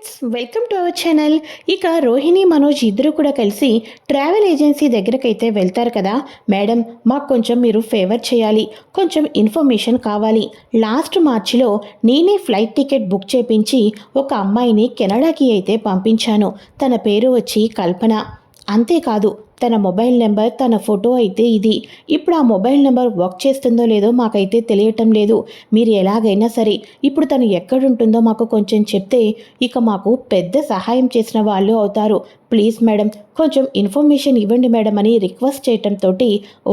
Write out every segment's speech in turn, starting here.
Friends welcome to our channel. ఇక రోహిణి మనోజ్ ఇద్దరు కూడా కలిసి ట్రావెల్ ఏజెన్సీ దగ్గరకైతే వెళ్తారు కదా. మేడం మాకు కొంచెం మీరు ఫేవర్ చేయాలి. కొంచెం ఇన్ఫర్మేషన్ కావాలి. లాస్ట్ మార్చిలో నేనే ఫ్లైట్ టికెట్ బుక్ చేపించి ఒక అమ్మాయిని కెనడాకి అయితే పంపించాను. తన పేరు వచ్చి కల్పన. అంతేకాదు తన మొబైల్ నెంబర్ తన ఫోటో అయితే ఇది. ఇప్పుడు ఆ మొబైల్ నెంబర్ వర్క్ చేస్తుందో లేదో మాకైతే తెలియటం లేదు. మీరు ఎలాగైనా సరే ఇప్పుడు తను ఎక్కడుంటుందో మాకు కొంచెం చెప్తే ఇక మాకు పెద్ద సహాయం చేసిన వాళ్ళు అవుతారు. ప్లీజ్ మేడం కొంచెం ఇన్ఫర్మేషన్ ఇవ్వండి మేడం అని రిక్వెస్ట్ చేయటంతో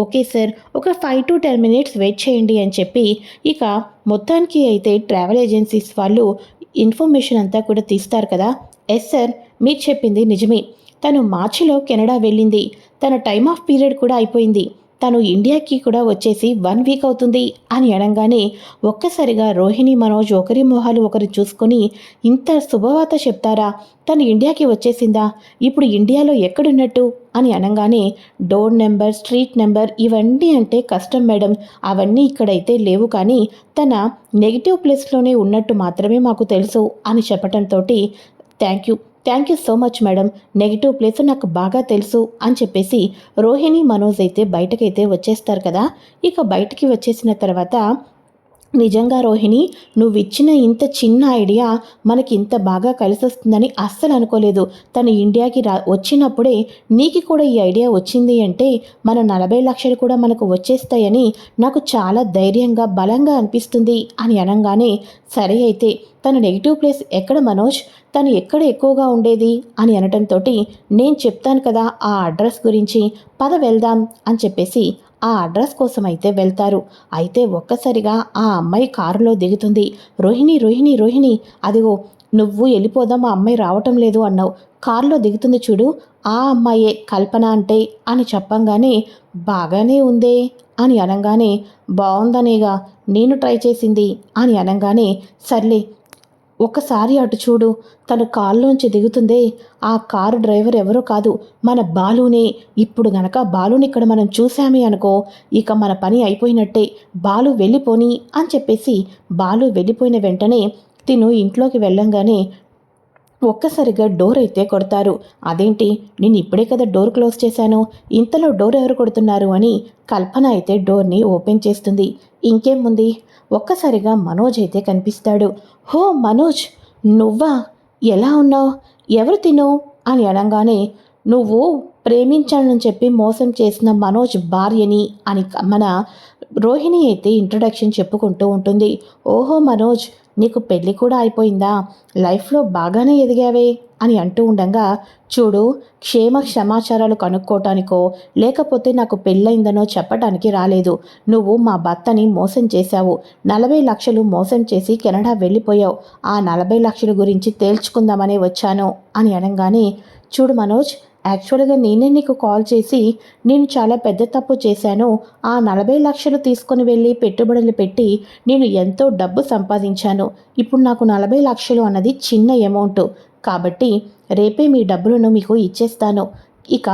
ఓకే సార్ ఒక five to ten minutes wait చేయండి అని చెప్పి ఇక మొత్తానికి అయితే ట్రావెల్ ఏజెన్సీస్ వాళ్ళు ఇన్ఫర్మేషన్ అంతా కూడా తీస్తారు కదా. ఎస్ సార్ మీరు చెప్పింది నిజమే. తను మార్చిలో కెనడా వెళ్ళింది. తన టైమ్ ఆఫ్ పీరియడ్ కూడా అయిపోయింది. తను ఇండియాకి కూడా వచ్చేసి వన్ వీక్ అవుతుంది అని అనగానే ఒక్కసారిగా రోహిణి మనోజ్ ఒకరి మొహాలు ఒకరు చూసుకొని ఇంత శుభవార్త చెప్తారా? తను ఇండియాకి వచ్చేసిందా? ఇప్పుడు ఇండియాలో ఎక్కడున్నట్టు? అని అనగానే డోర్ నెంబర్ స్ట్రీట్ నెంబర్ ఇవన్నీ అంటే కష్టం మేడం. అవన్నీ ఇక్కడైతే లేవు కానీ తన నెగిటివ్ ప్లేస్లోనే ఉన్నట్టు మాత్రమే మాకు తెలుసు అని చెప్పటంతో thank you. Thank you so much madam. Negative place నాకు బాగా తెలుసు అని చెప్పేసి రోహిణి మనోజ్ అయితే బయటకైతే వచ్చేస్తారు కదా. ఇక బయటికి వచ్చేసిన తర్వాత నిజంగా రోహిణి నువ్వు ఇచ్చిన ఇంత చిన్న ఐడియా మనకి ఇంత బాగా కలిసి వస్తుందని అస్సలు అనుకోలేదు. తను ఇండియాకి రా వచ్చినప్పుడే నీకు కూడా ఈ ఐడియా వచ్చింది అంటే మన నలభై లక్షలు కూడా మనకు వచ్చేస్తాయని నాకు చాలా ధైర్యంగా బలంగా అనిపిస్తుంది అని అనగానే సరే అయితే తన నెగిటివ్ ప్లేస్ ఎక్కడ మనోజ్? తను ఎక్కడ ఎక్కువగా ఉండేది? అని అనటంతో నేను చెప్తాను కదా ఆ అడ్రస్ గురించి పద వెళ్దాం అని చెప్పేసి ఆ అడ్రస్ కోసం అయితే వెళ్తారు. అయితే ఒక్కసారిగా ఆ అమ్మాయి కారులో దిగుతుంది. రోహిణి రోహిణి రోహిణి అదిగో నువ్వు వెళ్ళిపోదాం ఆ అమ్మాయి రావటం లేదు అన్నావు. కారులో దిగుతుంది చూడు ఆ అమ్మాయే కల్పన అంటే అని చెప్పంగానే బాగానే ఉందే అని అనగానే బాగుందనేగా నేను ట్రై చేసింది అని అనగానే సర్లే ఒకసారి అటు చూడు తను కారులోంచి దిగుతుందే. ఆ కారు డ్రైవర్ ఎవరో కాదు మన బాలునే. ఇప్పుడు గనక బాలుని ఇక్కడ మనం చూసామే అనుకో ఇక మన పని అయిపోయినట్టే. బాలు వెళ్ళిపోని అని చెప్పేసి బాలు వెళ్ళిపోయిన వెంటనే తిను ఇంట్లోకి వెళ్ళంగానే ఒక్కసారిగా డోర్ అయితే కొడతారు. అదేంటి? నేను ఇప్పుడే కదా డోర్ క్లోజ్ చేశాను. ఇంతలో డోర్ ఎవరు కొడుతున్నారు అని కల్పన అయితే డోర్ని ఓపెన్ చేస్తుంది. ఇంకేముంది? ఒక్కసారిగా మనోజ్ అయితే కనిపిస్తాడు. హో మనోజ్ నువ్వా? ఎలా ఉన్నావు? ఎవరు తిను? అని అనగానే నువ్వు ప్రేమించానని చెప్పి మోసం చేసిన మనోజ్ భార్యని అని మన రోహిణి అయితే ఇంట్రొడక్షన్ చెప్పుకుంటూ ఉంటుంది. ఓహో మనోజ్ నీకు పెళ్ళి కూడా అయిపోయిందా? లైఫ్లో బాగానే ఎదిగావే? అని అంటూ ఉండగా చూడు క్షేమ సమాచారాలు కనుక్కోటానికో లేకపోతే నాకు పెళ్ళైందనో చెప్పటానికి రాలేదు. నువ్వు మా భర్తని మోసం చేశావు. నలభై లక్షలు మోసం చేసి కెనడా వెళ్ళిపోయావు. ఆ నలభై లక్షల గురించి తేల్చుకుందామనే వచ్చాను అని అనగానే చూడు మనోజ్ యాక్చువల్గా నేనే నీకు కాల్ చేసి నేను చాలా పెద్ద తప్పు చేశాను. ఆ నలభై లక్షలు తీసుకొని వెళ్ళి పెట్టుబడులు పెట్టి నేను ఎంతో డబ్బు సంపాదించాను. ఇప్పుడు నాకు నలభై లక్షలు అన్నది చిన్న అమౌంట్. కాబట్టి రేపే మీ డబ్బులను మీకు ఇచ్చేస్తాను. ఇక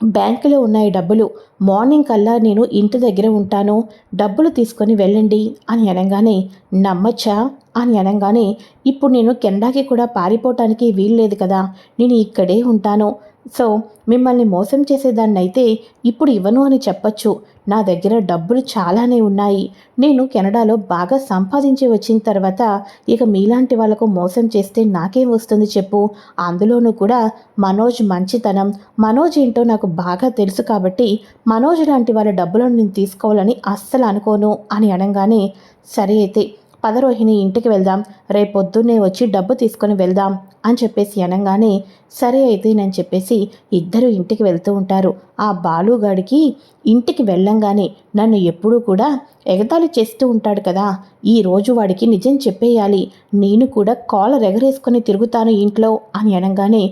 బ్యాంకులో ఉన్నాయి డబ్బులు మార్నింగ్ కల్లా నేను ఇంటి దగ్గర ఉంటాను. డబ్బులు తీసుకొని వెళ్ళండి అని అనగానే నమ్మచ్చా? అని అనగానే ఇప్పుడు నేను కెనడాకి కూడా పారిపోవటానికి వీల్లేదు కదా. నేను ఇక్కడే ఉంటాను. సో మిమ్మల్ని మోసం చేసేదాన్ని అయితే ఇప్పుడు ఇవ్వను అని చెప్పచ్చు. నా దగ్గర డబ్బులు చాలానే ఉన్నాయి. నేను కెనడాలో బాగా సంపాదించి వచ్చిన తర్వాత ఇక మీలాంటి వాళ్ళకు మోసం చేస్తే నాకేం వస్తుంది చెప్పు. అందులోనూ కూడా మనోజ్ మంచితనం. మనోజ్ ఏంటో నాకు బాగా తెలుసు కాబట్టి మనోజ్ లాంటి వాళ్ళ డబ్బులను నేను తీసుకోవాలని అస్సలు అనుకోను అని అనగానే సరే అయితే పదరోహిణి ఇంటికి వెళ్దాం. రేపొద్దున్నే వచ్చి డబ్బు తీసుకొని వెళ్దాం అని చెప్పేసి అనగానే సరే అయితే నేను చెప్పేసి ఇద్దరు ఇంటికి వెళ్తూ ఉంటారు. ఆ బాలుగాడికి ఇంటికి వెళ్ళంగానే నన్ను ఎప్పుడూ కూడా ఎగతాళి చేస్తూ ఉంటాడు కదా. ఈ రోజు వాడికి నిజం చెప్పేయాలి. నేను కూడా కాలర్ ఎగరేసుకొని తిరుగుతాను ఇంట్లో అని అనగానే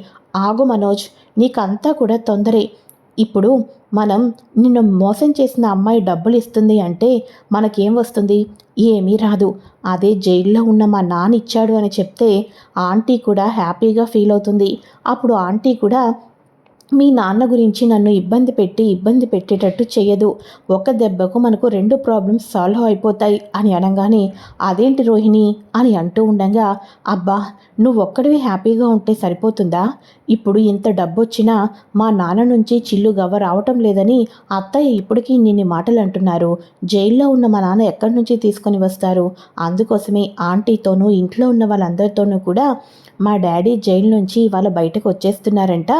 ఆగు మనోజ్ నీకంతా కూడా తొందరే. ఇప్పుడు మనం నిన్ను మోసం చేసిన అమ్మాయి డబ్బులు ఇస్తుంది అంటే మనకేం వస్తుంది? ఏమీ రాదు. అదే జైల్లో ఉన్న మా నాన్న ఇచ్చాడు అని చెప్తే ఆంటీ కూడా హ్యాపీగా ఫీల్ అవుతుంది. అప్పుడు ఆంటీ కూడా మీ నాన్న గురించి నన్ను ఇబ్బంది పెట్టి ఇబ్బంది పెట్టేటట్టు చేయదు. ఒక దెబ్బకు మనకు రెండు ప్రాబ్లమ్స్ సాల్వ్ అయిపోతాయి అని అనగానే అదేంటి రోహిణి? అని అంటూ ఉండగా అబ్బా నువ్వు ఒక్కడివి హ్యాపీగా ఉంటే సరిపోతుందా? ఇప్పుడు ఇంత డబ్బు వచ్చినా మా నాన్న నుంచి చిల్లు గవ్వ రావటం లేదని అత్తయ్య ఇప్పటికీ నిన్ని మాటలు అంటున్నారు జైల్లో ఉన్న మా నాన్న ఎక్కడి నుంచి తీసుకొని వస్తారు? అందుకోసమే ఆంటీతోనూ ఇంట్లో ఉన్న వాళ్ళందరితోనూ కూడా మా డాడీ జైలు నుంచి ఇవాళ బయటకు వచ్చేస్తున్నారంట.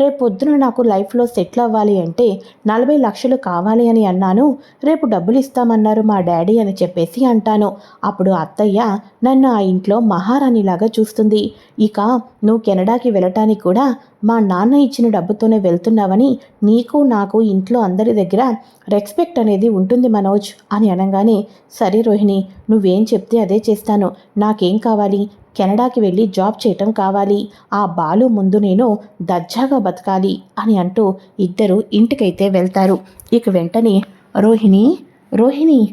రేపొద్దున నాకు లైఫ్లో సెటిల్ అవ్వాలి అంటే నలభై లక్షలు కావాలి అని అన్నాను. రేపు డబ్బులు ఇస్తామన్నారు మా డాడీ అని చెప్పేసి అంటాను. అప్పుడు అత్తయ్య నన్ను ఆ ఇంట్లో మహారాణిలాగా చూస్తుంది. ఇక నువ్వు కెనడాకి వెళ్ళటానికి కూడా మా నాన్న ఇచ్చిన డబ్బుతోనే వెళ్తున్నావని నీకు నాకు ఇంట్లో అందరి దగ్గర రెస్పెక్ట్ అనేది ఉంటుంది మనోజ్ అని అనగానే సరే రోహిణి నువ్వేం చెప్తే అదే చేస్తాను. నాకేం కావాలి? కెనడాకి వెళ్ళి జాబ్ చేయటం కావాలి. ఆ బాలు ముందు నేను దర్జాగా బతకాలి అని అంటూ ఇద్దరు ఇంటికైతే వెళ్తారు. ఇక వెంటనే రోహిణి రోహిణి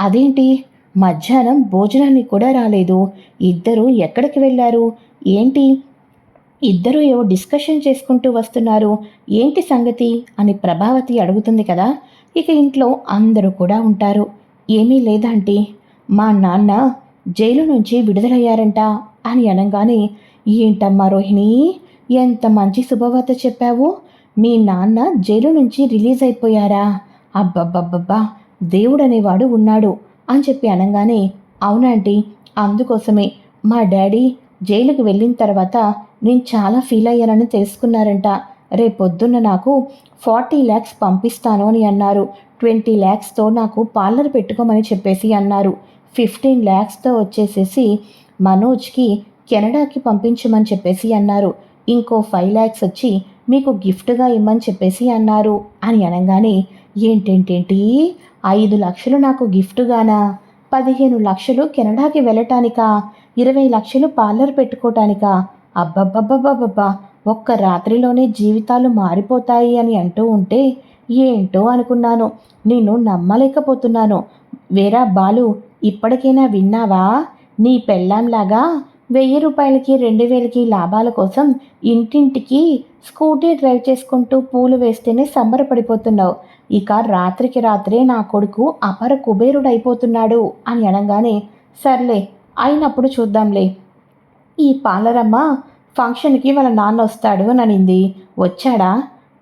అదేంటి? మధ్యాహ్నం భోజనానికి కూడా రాలేదు. ఇద్దరు ఎక్కడికి వెళ్ళారు? ఏంటి? ఇద్దరూ ఏవో డిస్కషన్ చేసుకుంటూ వస్తున్నారు. ఏంటి సంగతి? అని ప్రభావతి అడుగుతుంది కదా. ఇక ఇంట్లో అందరూ కూడా ఉంటారు. ఏమీ లేదంటే మా నాన్న జైలు నుంచి విడుదలయ్యారంట అని అనగానే ఏంటమ్మా రోహిణి ఎంత మంచి శుభవార్త చెప్పావు. మీ నాన్న జైలు నుంచి రిలీజ్ అయిపోయారా. అబ్బబ్బబ్బబ్బా దేవుడనేవాడు ఉన్నాడు అని చెప్పి అనగానే అవునంటీ అందుకోసమే. మా డాడీ జైలుకి వెళ్ళిన తర్వాత నేను చాలా ఫీల్ అయ్యానని తెలుసుకున్నారంట. రేపొద్దున్న నాకు ఫార్టీ ల్యాక్స్ పంపిస్తాను అని అన్నారు. ట్వంటీ ల్యాక్స్తో నాకు పార్లర్ పెట్టుకోమని చెప్పేసి అన్నారు. ఫిఫ్టీన్ ల్యాక్స్తో వచ్చేసేసి మనోజ్కి కెనడాకి పంపించమని చెప్పేసి అన్నారు. ఇంకో ఫైవ్ ల్యాక్స్ వచ్చి మీకు గిఫ్ట్గా ఇమ్మని చెప్పేసి అన్నారు. అని అనగానే ఏంటేంటేంటి? ఐదు లక్షలు నాకు గిఫ్ట్గానా? పదిహేను లక్షలు కెనడాకి వెళ్ళటానికా? ఇరవై లక్షలు పార్లర్ పెట్టుకోవటానికా అబ్బబ్బబ్బబ్బబ్బా ఒక్క రాత్రిలోనే జీవితాలు మారిపోతాయి అని అంటూ ఉంటే ఏంటో అనుకున్నాను. నేను నమ్మలేకపోతున్నాను. వేరా బాలు ఇప్పటికైనా విన్నావా? నీ పెళ్ళాంలాగా వెయ్యి రూపాయలకి రెండు వేలకి లాభాల కోసం ఇంటింటికి స్కూటీ డ్రైవ్ చేసుకుంటూ పూలు వేస్తేనే సంబరపడిపోతున్నావు. ఇక రాత్రికి రాత్రే నా కొడుకు అపర కుబేరుడు అయిపోతున్నాడు అని అనగానే సర్లే అయినప్పుడు చూద్దాంలే. ఈ పాలరమ్మ ఫంక్షన్కి వాళ్ళ నాన్న వస్తాడు అని అనింది. వచ్చాడా?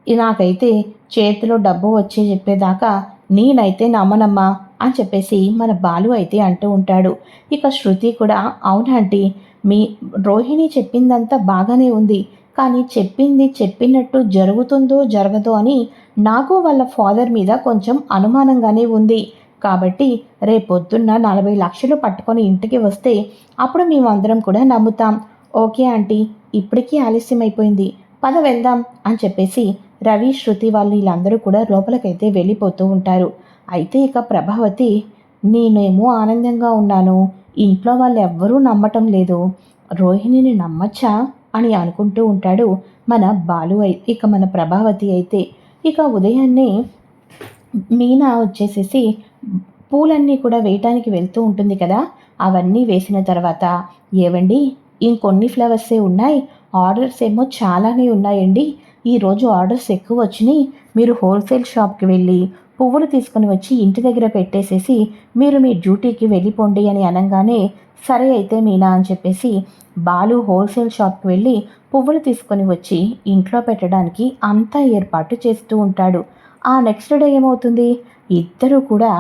నాకైతే చేతిలో డబ్బు వచ్చి చెప్పేదాకా నేనైతే నమ్మనమ్మా. అని చెప్పేసి మన బాలు అయితే అంటూ ఉంటాడు. ఇక శృతి కూడా అవునంటీ మీ రోహిణి చెప్పిందంతా బాగానే ఉంది. కానీ చెప్పింది చెప్పినట్టు జరుగుతుందో జరగదో అని నాకు వాళ్ళ ఫాదర్ మీద కొంచెం అనుమానంగానే ఉంది. కాబట్టి రేపొద్దున్న నలభై లక్షలు పట్టుకొని ఇంటికి వస్తే అప్పుడు మేమందరం కూడా నమ్ముతాం. ఓకే ఆంటీ ఇప్పటికీ ఆలస్యం అయిపోయింది పద వెళ్దాం అని చెప్పేసి రవి శృతి వాళ్ళు వీళ్ళందరూ కూడా లోపలికైతే వెళ్ళిపోతూ ఉంటారు. అయితే ఇక ప్రభావతి నేనేమో ఆనందంగా ఉన్నాను. ఇంట్లో వాళ్ళు ఎవ్వరూ నమ్మటం లేదు. రోహిణిని నమ్మచ్చా అని అనుకుంటూ ఉంటాడు మన బాలు అయితే ఇక మన ప్రభావతి అయితే. ఇక ఉదయాన్నే మీనా వచ్చేసేసి పూలన్నీ కూడా వేయటానికి వెళ్తూ ఉంటుంది కదా? అవన్నీ వేసిన తర్వాత ఏవండి ఇంకొన్ని ఫ్లవర్సే ఉన్నాయి? ఆర్డర్స్ ఏమో చాలానే ఉన్నాయండి. ఈరోజు ఆర్డర్స్ ఎక్కువ వచ్చినాయి. మీరు హోల్సేల్ షాప్కి వెళ్ళి పువ్వులు తీసుకుని వచ్చి ఇంటి దగ్గర పెట్టేసేసి మీరు మీ డ్యూటీకి వెళ్ళిపోండి అని అనగానే సరే అయితే మీనా అని చెప్పేసి బాలు హోల్సేల్ షాప్కి వెళ్ళి పువ్వులు తీసుకొని వచ్చి ఇంట్లో పెట్టడానికి అంతా ఏర్పాటు చేస్తూ ఉంటాడు. ఆ నెక్స్ట్ డే ఏమవుతుంది? ఇద్దరూ కూడా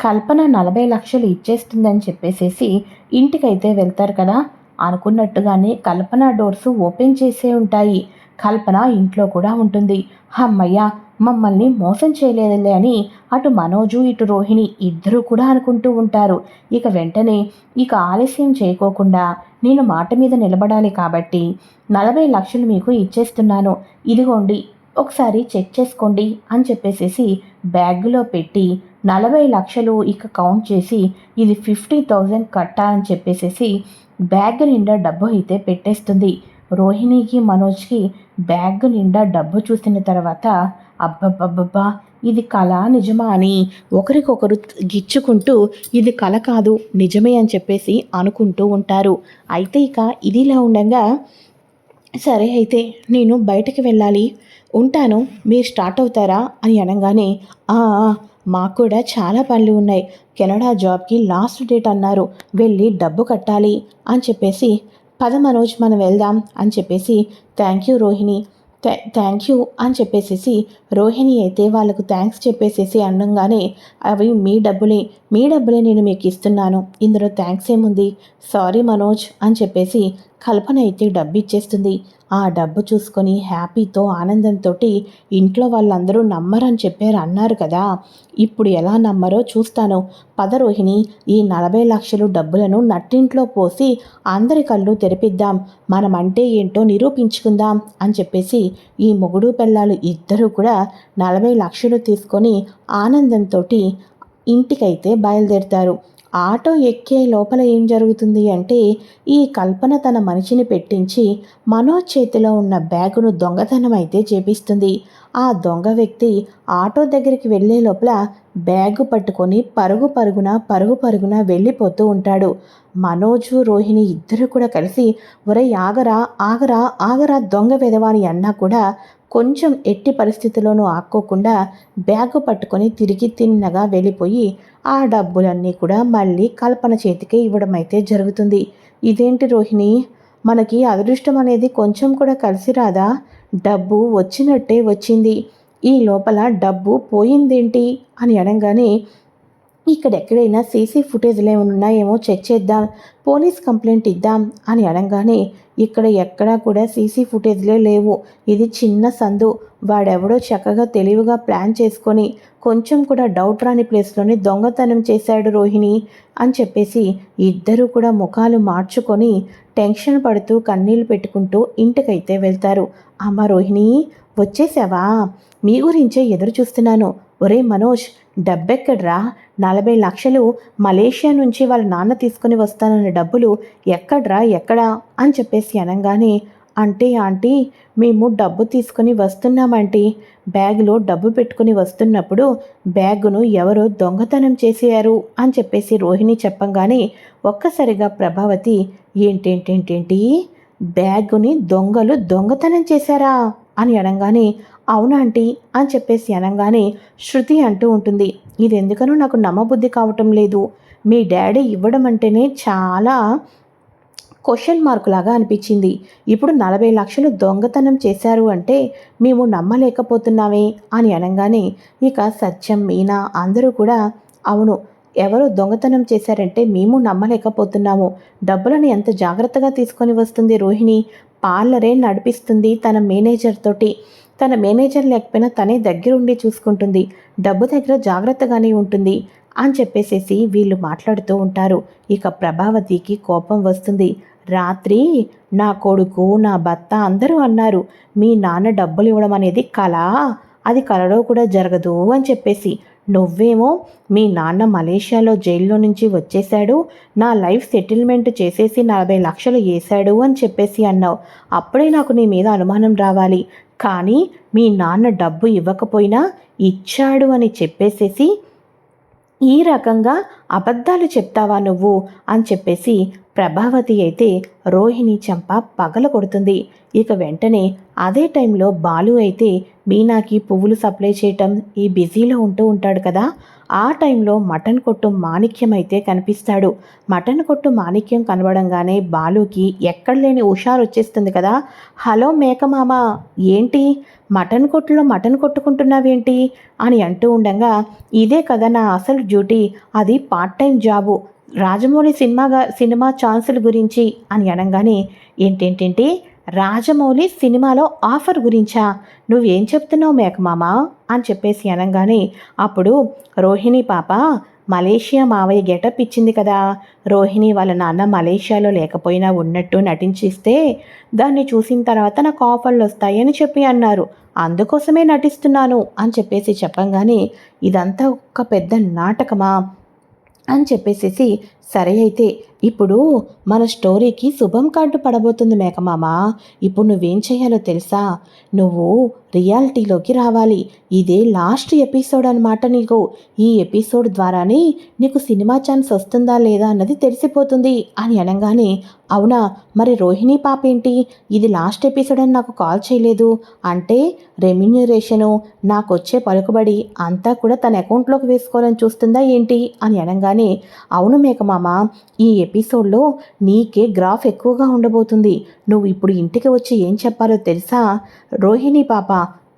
కల్పన నలభై లక్షలు ఇచ్చేస్తుందని చెప్పేసేసి ఇంటికైతే వెళ్తారు కదా. అనుకున్నట్టుగానే కల్పన డోర్స్ ఓపెన్ చేసే ఉంటాయి. కల్పన ఇంట్లో కూడా ఉంటుంది. అమ్మయ్య మమ్మల్ని మోసం చేయలేదులే అని అటు మనోజు ఇటు రోహిణి ఇద్దరూ కూడా అనుకుంటూ ఉంటారు. ఇక వెంటనే ఇక ఆలస్యం చేయకోకుండా నేను మాట మీద నిలబడాలి కాబట్టి నలభై లక్షలు మీకు ఇచ్చేస్తున్నాను. ఇదిగోండి ఒకసారి చెక్ చేసుకోండి అని చెప్పేసేసి బ్యాగ్లో పెట్టి నలభై లక్షలు ఇక కౌంట్ చేసి ఇది ఫిఫ్టీ థౌజండ్ కట్టా అని చెప్పేసేసి బ్యాగ్ నిండా డబ్బు అయితే పెట్టేస్తుంది. రోహిణికి మనోజ్కి బ్యాగ్ నిండా డబ్బు చూసిన తర్వాత అబ్బబ్బబ్బబ్బా ఇది కళ నిజమా అని ఒకరికొకరు గిచ్చుకుంటూ ఇది కళ కాదు నిజమే అని చెప్పేసి అనుకుంటూ ఉంటారు. అయితే ఇక ఇదిలా ఉండగా సరే అయితే నేను బయటకు వెళ్ళాలి. ఉంటాను మీరు స్టార్ట్ అవుతారా అని అనగానే ఆ, మాకు కూడా చాలా పనులు ఉన్నాయి. కెనడా జాబ్కి లాస్ట్ డేట్ అన్నారు. వెళ్ళి డబ్బు కట్టాలి అని చెప్పేసి పద మనోజ్ మనం వెళ్దాం అని చెప్పేసి thank you Rohini. Thank you అని చెప్పేసేసి రోహిణి అయితే వాళ్ళకు థ్యాంక్స్ చెప్పేసేసి అనగానే అవి మీ డబ్బులే మీ డబ్బులే నేను మీకు ఇస్తున్నాను. ఇందులో థ్యాంక్స్ ఏముంది? సారీ మనోజ్ అని చెప్పేసి కల్పన అయితే డబ్బు ఇచ్చేస్తుంది ఆ డబ్బు చూసుకొని హ్యాపీతో ఆనందంతో ఇంట్లో వాళ్ళందరూ నమ్మరని చెప్పారు అన్నారు కదా. ఇప్పుడు ఎలా నమ్మరో చూస్తాను. పద రోహిణి ఈ నలభై లక్షలు డబ్బులను నట్టింట్లో పోసి అందరి కళ్ళు తెరిపిద్దాం. మనమంటే ఏంటో నిరూపించుకుందాం అని చెప్పేసి ఈ మొగుడు పిల్లలు ఇద్దరూ కూడా నలభై లక్షలు తీసుకొని ఆనందంతో ఇంటికైతే బయలుదేరుతారు. ఆటో ఎక్కే లోపల ఏం జరుగుతుంది అంటే ఈ కల్పన తన మనిషిని పెట్టించి మనోజ్ చేతిలో ఉన్న బ్యాగును దొంగతనం అయితే చేపిస్తుంది. ఆ దొంగ వ్యక్తి ఆటో దగ్గరికి వెళ్ళే లోపల బ్యాగు పట్టుకొని పరుగు పరుగున పరుగు పరుగున వెళ్ళిపోతూ ఉంటాడు. మనోజు రోహిణి ఇద్దరు కూడా కలిసి ఒరే ఆగరా ఆగరా ఆగరా దొంగ విధవాని అన్నా కూడా కొంచెం ఎట్టి పరిస్థితిలోనూ ఆక్కోకుండా బ్యాగు పట్టుకొని తిరిగి తిన్నగా వెళ్ళిపోయి ఆ డబ్బులన్నీ కూడా మళ్ళీ కల్పన చేతికి ఇవ్వడం అయితే జరుగుతుంది. ఇదేంటి రోహిణి? మనకి అదృష్టం అనేది కొంచెం కూడా కలిసి రాదా? డబ్బు వచ్చినట్టే వచ్చింది. ఈ లోపల డబ్బు పోయిందేంటి? అని అడగానే ఇక్కడ ఎక్కడైనా సీసీ ఫుటేజ్లు ఏమైనా ఉన్నాయేమో చెక్ చేద్దాం పోలీస్ కంప్లైంట్ ఇద్దాం అని అనగానే ఇక్కడ ఎక్కడా కూడా సీసీ ఫుటేజ్లే లేవు. ఇది చిన్న సందు. వాడెవడో చక్కగా తెలివిగా ప్లాన్ చేసుకొని కొంచెం కూడా డౌట్ రాని ప్లేస్లోనే దొంగతనం చేశాడు రోహిణి అని చెప్పేసి ఇద్దరూ కూడా ముఖాలు మార్చుకొని టెన్షన్ పడుతూ కన్నీళ్ళు పెట్టుకుంటూ ఇంటికైతే వెళ్తారు. అమ్మ రోహిణి వచ్చేసావా? మీ గురించే ఎదురు చూస్తున్నాను. ఒరే మనోజ్ డబ్బెక్కడ్రా? నలభై లక్షలు మలేషియా నుంచి వాళ్ళ నాన్న తీసుకుని వస్తానన్న డబ్బులు ఎక్కడ్రా ఎక్కడా? అని చెప్పేసి అనగానే అంటే ఆంటీ మేము డబ్బు తీసుకుని వస్తున్నామంటీ. బ్యాగ్లో డబ్బు పెట్టుకుని వస్తున్నప్పుడు బ్యాగును ఎవరో దొంగతనం చేసేయారు అని చెప్పేసి రోహిణి చెప్పంగానే ఒక్కసారిగా ప్రభావతి ఏంటేంటేంటేంటి? బ్యాగుని దొంగలు దొంగతనం చేశారా? అని అనగానే అవునాంటీ అని చెప్పేసి అనగానే శృతి అంటూ ఉంటుంది ఇది ఎందుకనో నాకు నమ్మబుద్ధి కావటం లేదు. మీ డాడీ ఇవ్వడం అంటేనే చాలా క్వశ్చన్ మార్క్ లాగా అనిపించింది. ఇప్పుడు నలభై లక్షలు దొంగతనం చేశారు అంటే మేము నమ్మలేకపోతున్నామే అని అనగానే ఇక సత్యం మీనా అందరూ కూడా అవును ఎవరు దొంగతనం చేశారంటే మేము నమ్మలేకపోతున్నాము. డబ్బులను ఎంత జాగ్రత్తగా తీసుకొని వస్తుంది రోహిణి? పార్లరే నడిపిస్తుంది తన మేనేజర్ తోటి. తన మేనేజర్ లేకపోయినా తనే దగ్గరుండి చూసుకుంటుంది. డబ్బు దగ్గర జాగ్రత్తగానే ఉంటుంది అని చెప్పేసేసి వీళ్ళు మాట్లాడుతూ ఉంటారు. ఇక ప్రభావతికి కోపం వస్తుంది. రాత్రి నా కొడుకు నా భర్త అందరూ అన్నారు మీ నాన్న డబ్బులు ఇవ్వడం అనేది కళ? అది కలలో కూడా జరగదు అని చెప్పేసి. నువ్వేమో మీ నాన్న మలేషియాలో జైల్లో నుంచి వచ్చేశాడు నా లైఫ్ సెటిల్మెంట్ చేసేసి నలభై లక్షలు వేశాడు అని చెప్పేసి అన్నావు. అప్పుడే నాకు నీ మీద అనుమానం రావాలి. కానీ మీ నాన్న డబ్బు ఇవ్వకపోయినా ఇచ్చాడు అని చెప్పేసేసి ఈ రకంగా అబద్ధాలు చెప్తావా నువ్వు? అని చెప్పేసి ప్రభావతి అయితే రోహిణి చంప పగల కొడుతుంది. ఇక వెంటనే అదే టైంలో బాలు అయితే మీనాకి పువ్వులు సప్లై చేయటం ఈ బిజీలో ఉంటూ ఉంటాడు కదా. ఆ టైంలో మటన్ కొట్టు మాణిక్యం అయితే కనిపిస్తాడు. మటన్ కొట్టు మాణిక్యం కనబడంగానే బాలుకి ఎక్కడ లేని హుషారు వచ్చేస్తుంది కదా. హలో మేకమామ ఏంటి? మటన్ కొట్టులో మటన్ కొట్టుకుంటున్నావేంటి? అని అంటూ ఉండగా ఇదే కదా నా అసలు డ్యూటీ అది పార్ట్ టైం జాబు. రాజమౌళి సినిమాగా సినిమా ఛాన్సుల గురించి అని అనగానే ఏంటేంటేంటి? రాజమౌళి సినిమాలో ఆఫర్ గురించా? నువ్వేం చెప్తున్నావు మేకమామ? అని చెప్పేసి అనగానే అప్పుడు రోహిణి పాప మలేషియా మావయ్య గెటప్ ఇచ్చింది కదా. రోహిణి వాళ్ళ నాన్న మలేషియాలో లేకపోయినా ఉన్నట్టు నటించిస్తే దాన్ని చూసిన తర్వాత నాకు ఆఫర్లు వస్తాయని చెప్పి అన్నారు. అందుకోసమే నటిస్తున్నాను అని చెప్పేసి చెప్పంగానే ఇదంతా ఒక పెద్ద నాటకమా? అని చెప్పేసేసి సరే అయితే ఇప్పుడు మన స్టోరీకి శుభం కార్డు పడబోతుంది మేకమామ ఇప్పుడు నువ్వేం చేయాలో తెలుసా? నువ్వు రియాలిటీలోకి రావాలి. ఇదే లాస్ట్ ఎపిసోడ్ అనమాట నీకు. ఈ ఎపిసోడ్ ద్వారానే నీకు సినిమా ఛాన్స్ వస్తుందా లేదా అన్నది తెలిసిపోతుంది అని అనగానే అవునా? మరి రోహిణి పాప ఏంటి? ఇది లాస్ట్ ఎపిసోడ్ అని నాకు కాల్ చేయలేదు. అంటే రెమ్యూనరేషను నాకు వచ్చే పలుకుబడి అంతా కూడా తన అకౌంట్లోకి వేసుకోవాలని చూస్తుందా ఏంటి? అని అనగానే అవును మేకమామ ఈ ఎపిసోడ్లో నీకే గ్రాఫ్ ఎక్కువగా ఉండబోతుంది. నువ్వు ఇప్పుడు ఇంటికి వచ్చి ఏం చెప్పాలో తెలుసా? రోహిణి పాప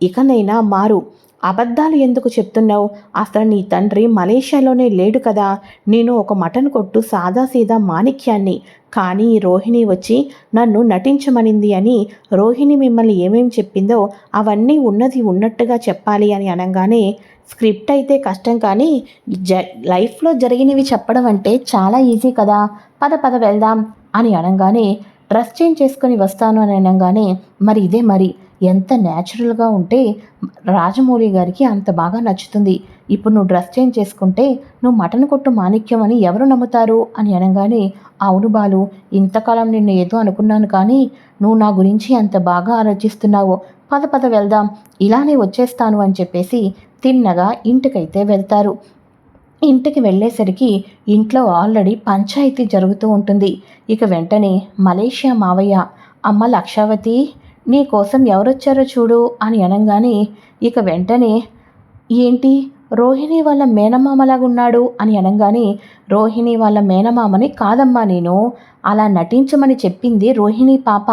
ఇకనైనా మారు. అబద్ధాలు ఎందుకు చెప్తున్నావు? అసలు నీ తండ్రి మలేషియాలోనే లేడు కదా. నేను ఒక మటన్ కొట్టు సాదాసీదా మాణిక్యాన్ని. కానీ రోహిణి వచ్చి నన్ను నటించమనింది అని రోహిణి మిమ్మల్ని ఏమేం చెప్పిందో అవన్నీ ఉన్నది ఉన్నట్టుగా చెప్పాలి అని అనగానే స్క్రిప్ట్ అయితే కష్టం కానీ జ లైఫ్లో జరిగినవి చెప్పడం అంటే చాలా ఈజీ కదా. పద పద వెళ్దాం అని అనగానే డ్రెస్ చేంజ్ చేసుకొని వస్తాను అని అనగానే మరి ఇదే మరి. ఎంత న్యాచురల్గా ఉంటే రాజమౌళి గారికి అంత బాగా నచ్చుతుంది. ఇప్పుడు నువ్వు డ్రెస్ చేంజ్ చేసుకుంటే నువ్వు మటన్ కొట్టు మాణిక్యం అని ఎవరు నమ్ముతారు? అని అనగానే అవును బాలు ఇంతకాలం నిన్ను ఏదో అనుకున్నాను కానీ నువ్వు నా గురించి అంత బాగా ఆలోచిస్తున్నావు. పద పద వెళ్దాం. ఇలానే వచ్చేస్తాను అని చెప్పేసి తిన్నగా ఇంటికైతే వెళ్తారు. ఇంటికి వెళ్ళేసరికి ఇంట్లో ఆల్రెడీ పంచాయతీ జరుగుతూ ఉంటుంది. ఇక వెంటనే మలేషియా మావయ్య అమ్మ లక్షావతి నీ కోసం ఎవరొచ్చారో చూడు అని అనగానే ఇక వెంటనే ఏంటి రోహిణి వాళ్ళ మేనమామలాగున్నాడు అని అనగానే రోహిణి వాళ్ళ మేనమామని కాదమ్మా నేను. అలా నటించమని చెప్పింది రోహిణి పాప.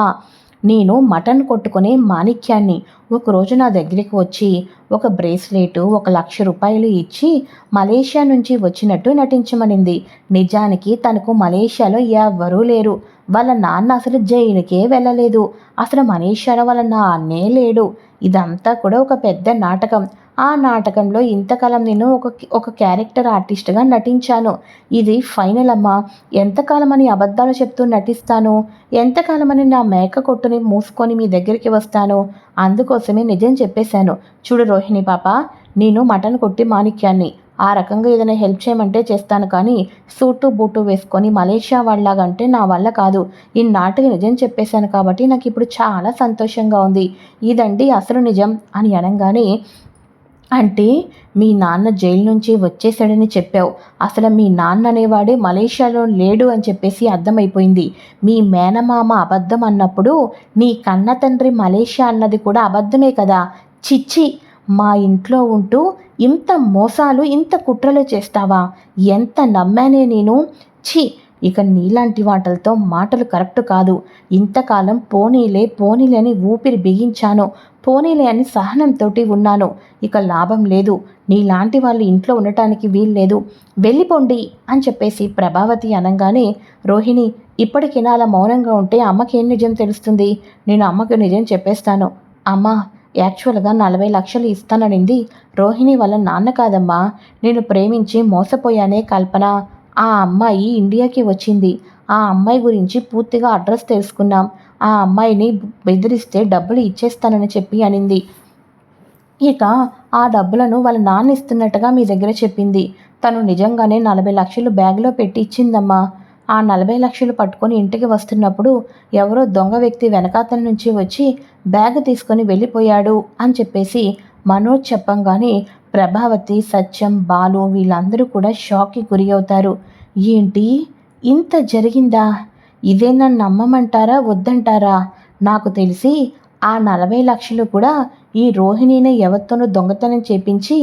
నేను మటన్ కొట్టుకునే మాణిక్యాన్ని ఒకరోజు నా దగ్గరికి వచ్చి ఒక బ్రేస్లెట్ ఒక లక్ష రూపాయలు ఇచ్చి మలేషియా నుంచి వచ్చినట్టు నటించమనింది. నిజానికి తనకు మలేషియాలో ఎవ్వరూ లేరు. వాళ్ళ నాన్న అసలు జైలుకే వెళ్ళలేదు. అసలు మలేషియాలో వాళ్ళ నాన్నే లేడు. ఇదంతా కూడా ఒక పెద్ద నాటకం. ఆ నాటకంలో ఇంతకాలం నేను ఒక ఒక క్యారెక్టర్ ఆర్టిస్ట్గా నటించాను. ఇది ఫైనల్ అమ్మా. ఎంతకాలం అని అబద్ధాలు చెప్తూ నటిస్తాను? ఎంతకాలమని నా మేక కొట్టుని మూసుకొని మీ దగ్గరికి వస్తాను? అందుకోసమే నిజం చెప్పేశాను. చూడు రోహిణి పాప నేను మటన్ కొట్టి మాణిక్యాన్ని. ఆ రకంగా ఏదైనా హెల్ప్ చేయమంటే చేస్తాను కానీ సూటు బూటు వేసుకొని మలేషియా వాళ్ళలాగంటే నా వల్ల కాదు. ఈ నాటికి నిజం చెప్పేశాను కాబట్టి నాకు ఇప్పుడు చాలా సంతోషంగా ఉంది. ఇదండి అసలు నిజం అని అనగానే అంటే మీ నాన్న జైలు నుంచి వచ్చేసాడని చెప్పావు. అసలు మీ నాన్న అనేవాడే మలేషియాలో లేడు అని చెప్పేసి అర్థమైపోయింది. మీ మేనమామ అబద్ధం అన్నప్పుడు నీ కన్న తండ్రి మలేషియా అన్నది కూడా అబద్ధమే కదా. చిచ్చి! మా ఇంట్లో ఉంటూ ఇంత మోసాలు ఇంత కుట్రలు చేస్తావా? ఎంత నమ్మానే నేను? ఛీ! ఇక నీలాంటి వాటలతో మాటలు కరెక్ట్ కాదు. ఇంతకాలం పోనీలే పోనీలే అని ఊపిరి బిగించాను. పోనీలే అని సహనంతో ఉన్నాను. ఇక లాభం లేదు. నీలాంటి వాళ్ళు ఇంట్లో ఉండటానికి వీల్లేదు. వెళ్ళిపోండి అని చెప్పేసి ప్రభావతి అనగానే రోహిణి ఇప్పటికైనా అలా మౌనంగా ఉంటే అమ్మకి నిజం తెలుస్తుంది? నేను అమ్మకు నిజం చెప్పేస్తాను. అమ్మ యాక్చువల్గా నలభై లక్షలు ఇస్తాననింది. రోహిణి వాళ్ళ నాన్న కాదమ్మా. నేను ప్రేమించి మోసపోయానే కల్పన. ఆ అమ్మాయి ఇండియాకి వచ్చింది. ఆ అమ్మాయి గురించి పూర్తిగా అడ్రస్ తెలుసుకున్నాం. ఆ అమ్మాయిని బెదిరిస్తే డబ్బులు ఇచ్చేస్తానని చెప్పి అనింది. ఇక ఆ డబ్బులను వాళ్ళ నాన్న ఇస్తున్నట్టుగా మీ దగ్గర చెప్పింది. తను నిజంగానే నలభై లక్షలు బ్యాగ్లో పెట్టి ఇచ్చిందమ్మా. ఆ నలభై లక్షలు పట్టుకొని ఇంటికి వస్తున్నప్పుడు ఎవరో దొంగ వ్యక్తి వెనకాతల నుంచి వచ్చి బ్యాగ్ తీసుకొని వెళ్ళిపోయాడు అని చెప్పేసి మనోజ్ చెప్పంగానే ప్రభావతి సత్యం బాలు వీళ్ళందరూ కూడా షాక్కి గురి అవుతారు. ఏంటి? ఇంత జరిగిందా? ఇదే నన్ను నమ్మమంటారా? వద్దంటారా? నాకు తెలిసి ఆ నలభై లక్షలు కూడా ఈ రోహిణిని ఎవరితోనూ దొంగతనం చేపించి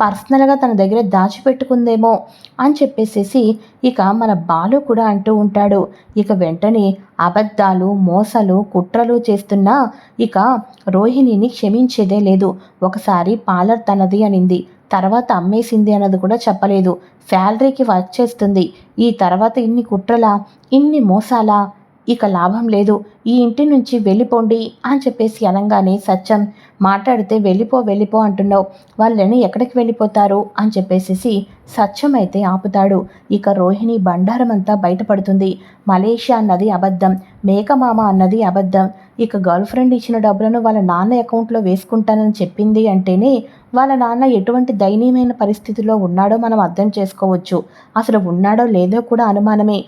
పర్సనల్గా తన దగ్గర దాచిపెట్టుకుందేమో అని చెప్పేసేసి ఇక మన బాలు కూడా అంటూ ఉంటాడు. ఇక వెంటనే అబద్ధాలు మోసాలు కుట్రలు చేస్తున్నా ఇక రోహిణిని క్షమించేదే లేదు. ఒకసారి పార్లర్ తనది అనింది. తర్వాత అమ్మేసింది అన్నది కూడా చెప్పలేదు. శాలరీకి వర్క్ చేస్తుంది. ఈ తర్వాత ఇన్ని కుట్రలా ఇన్ని మోసాలా? ఇక లాభం లేదు. ఈ ఇంటి నుంచి వెళ్ళిపోండి అని చెప్పేసి అనగానే సత్యం మాట్లాడితే వెళ్ళిపో వెళ్ళిపో అంటున్నావు. వాళ్ళని ఎక్కడికి వెళ్ళిపోతారు అని చెప్పేసి సత్యం అయితే ఆపుతాడు. ఇక రోహిణి బండారం అంతా బయటపడుతుంది. మలేషియా అన్నది అబద్ధం. మేకమామ అన్నది అబద్ధం. ఇక గర్ల్ ఫ్రెండ్ ఇచ్చిన డబ్బులను వాళ్ళ నాన్న అకౌంట్లో వేసుకుంటానని చెప్పింది అంటేనే వాళ్ళ నాన్న ఎటువంటి దయనీయమైన పరిస్థితిలో ఉన్నాడో మనం అర్థం చేసుకోవచ్చు. అసలు ఉన్నాడో లేదో కూడా అనుమానమే.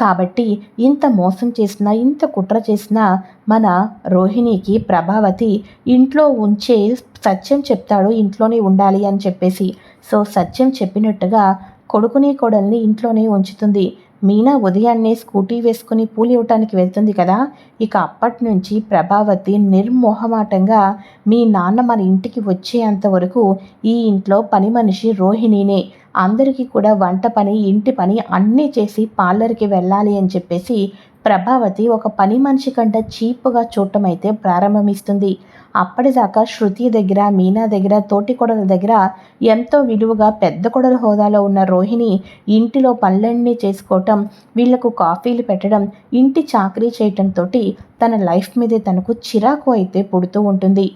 కాబట్టి ఇంత మోసం చేసినా ఇంత కుట్ర చేసినా మన రోహిణికి ప్రభావతి ఇంట్లో ఉంచే సత్యం చెప్తాడు ఇంట్లోనే ఉండాలి అని చెప్పేసి. సో సత్యం చెప్పినట్టుగా కొడుకుని కోడల్ని ఇంట్లోనే ఉంచుతుంది. మీనా ఉదయాన్నే స్కూటీ వేసుకుని పూలు ఇవ్వటానికి వెళ్తుంది కదా? ఇక అప్పటి నుంచి ప్రభావతి నిర్మోహమాటంగా మీ నాన్న మన ఇంటికి వచ్చేంత వరకు ఈ ఇంట్లో పని మనిషి రోహిణినే. అందరికీ కూడా వంట పని ఇంటి పని అన్నీ చేసి పార్లర్కి వెళ్ళాలి అని చెప్పేసి ప్రభావతి ఒక పని మనిషి కంటే చీప్గా చూడటం అయితే ప్రారంభమిస్తుంది. అప్పటిదాకా శృతి దగ్గర మీనా దగ్గర తోటి కొడల దగ్గర ఎంతో విలువగా పెద్ద కొడల హోదాలో ఉన్న రోహిణి ఇంటిలో పనులన్నీ చేసుకోవటం వీళ్ళకు కాఫీలు పెట్టడం ఇంటి చాకరీ చేయటంతో తన లైఫ్ మీదే తనకు చిరాకు అయితే పుడుతూ ఉంటుంది.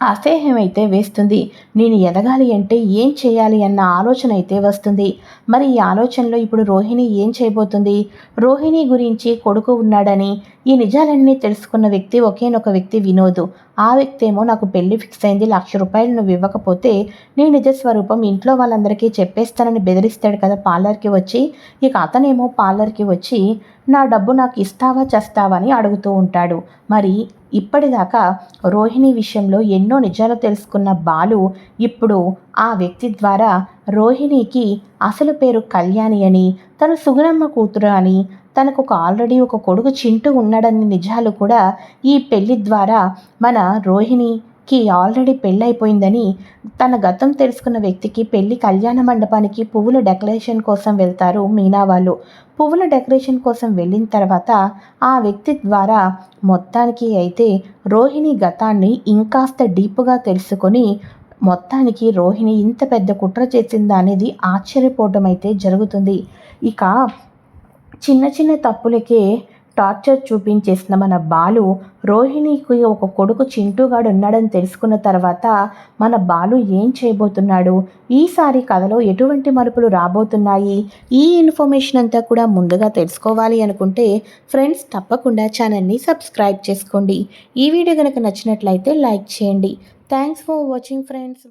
అసహ్యం అయితే వేస్తుంది. నేను ఎదగాలి అంటే ఏం చేయాలి అన్న ఆలోచన అయితే వస్తుంది. మరి ఈ ఆలోచనలో ఇప్పుడు రోహిణి ఏం చేయబోతుంది? రోహిణి గురించి కొడుకు ఉన్నాడని ఈ నిజాలన్నీ తెలుసుకున్న వ్యక్తి ఒకేనొక వ్యక్తి వినోదు. ఆ వ్యక్తి ఏమో నాకు పెళ్ళి ఫిక్స్ అయింది లక్ష రూపాయలు నువ్వు ఇవ్వకపోతే నీ నిజస్వరూపం ఇంట్లో వాళ్ళందరికీ చెప్పేస్తానని బెదిరిస్తాడు కదా పార్లర్కి వచ్చి. ఇక అతనేమో పార్లర్కి వచ్చి నా డబ్బు నాకు ఇస్తావా చేస్తావా? అని అడుగుతూ ఉంటాడు. మరి ఇప్పటిదాకా రోహిణి విషయంలో ఎన్నో నిజాలు తెలుసుకున్న బాలు ఇప్పుడు ఆ వ్యక్తి ద్వారా రోహిణికి అసలు పేరు కళ్యాణి అని తను సుగుణమ్మ కూతురు అని తనకు ఒక ఆల్రెడీ ఒక కొడుకు చింటూ ఉన్నాడని నిజాలు కూడా ఈ పెళ్ళి ద్వారా మన రోహిణి కి ఆల్రెడీ పెళ్ళి అయిపోయిందని తన గతం తెలుసుకున్న వ్యక్తికి పెళ్ళి కళ్యాణ మండపానికి పువ్వుల డెకరేషన్ కోసం వెళ్తారు మీనా వాళ్ళు. పువ్వుల డెకరేషన్ కోసం వెళ్ళిన తర్వాత ఆ వ్యక్తి ద్వారా మొత్తానికి అయితే రోహిణి గతాన్ని ఇంకాస్త డీప్గా తెలుసుకొని మొత్తానికి రోహిణి ఇంత పెద్ద కుట్ర చేసిందా అనేది ఆశ్చర్యపోవడం అయితే జరుగుతుంది. ఇక చిన్న చిన్న తప్పులకే టార్చర్ చూపించేసిన మన బాలు రోహిణికి ఒక కొడుకు చింటూగాడు ఉన్నాడని తెలుసుకున్న తర్వాత మన బాలు ఏం చేయబోతున్నాడు? ఈసారి కథలో ఎటువంటి మలుపులు రాబోతున్నాయి? ఈ ఇన్ఫర్మేషన్ అంతా కూడా ముందుగా తెలుసుకోవాలి అనుకుంటే ఫ్రెండ్స్ తప్పకుండా ఛానల్ని సబ్స్క్రైబ్ చేసుకోండి. ఈ వీడియో కనుక నచ్చినట్లయితే లైక్ చేయండి. Thanks for watching friends.